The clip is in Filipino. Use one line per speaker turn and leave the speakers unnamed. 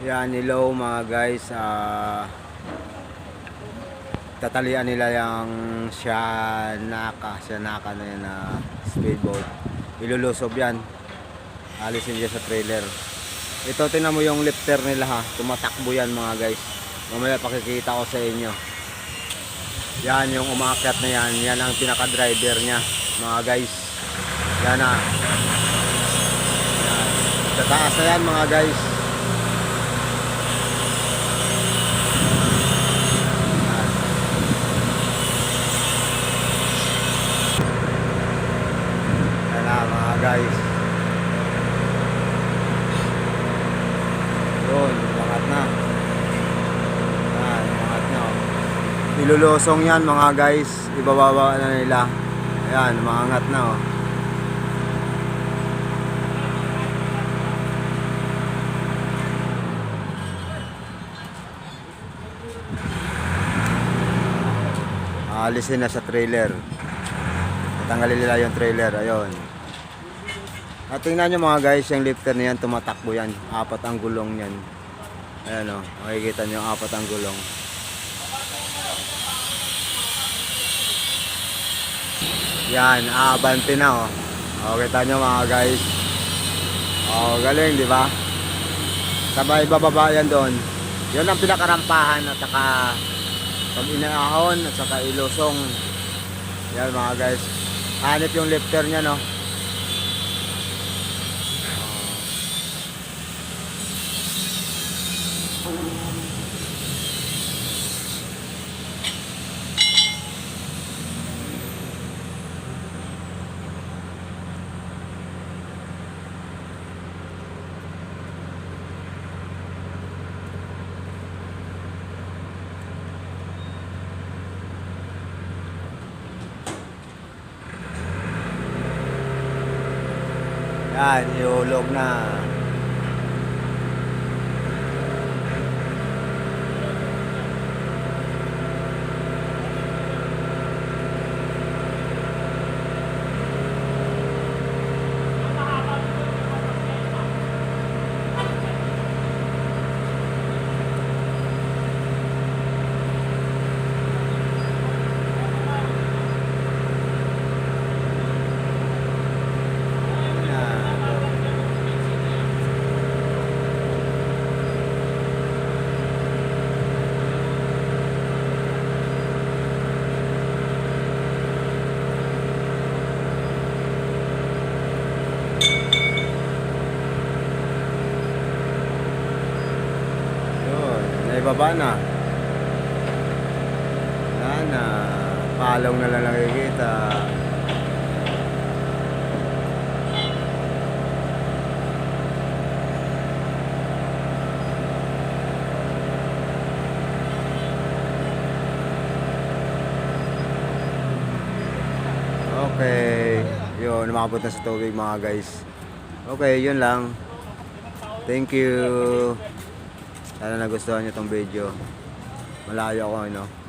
Yan, hello mga guys. Ah, tatalian nila yung Shanaka, Shanaka na yan na speedboat. Ilulusob yan. Alisin niya sa trailer. Ito, tingnan mo yung lifter nila ha. Tumatakbo yan mga guys. Mamaya pakikita ko sa inyo. Yan yung umakyat na yan. Yan ang pinaka-driver niya mga guys. Yan na. Yan. Sa taas na yan mga guys. Yan na mga guys. Yun, umangat na. Yan, umangat na. oh. Nilulusong yan mga guys. Ibababa na nila. Ayan, umangat na oh. Aalisin na sa trailer. Tanggalin nila yung trailer. Ayun. At tingnan nyo mga guys, yung lifter na yan, tumatakbo yan. Apat ang gulong yan. Ayan o, makikita nyo, apat ang gulong. Yan, aabante na o. O, kita nyo mga guys. O, galing, di ba? Sabay bababa yan doon. Yun ang pinakarampahan at saka pag inaahon at saka ilusong. Yan mga guys. Hanip yung lifter niya no. Yan, ihulog na. Yan. Yun, naibaba na. Na. Palong na lang nakikita. Okay. Yun, umabot na sa tubig mga guys. Okay, yun lang. Thank you. Sana nagustuhan nyo tong video. Malayo ako, ano.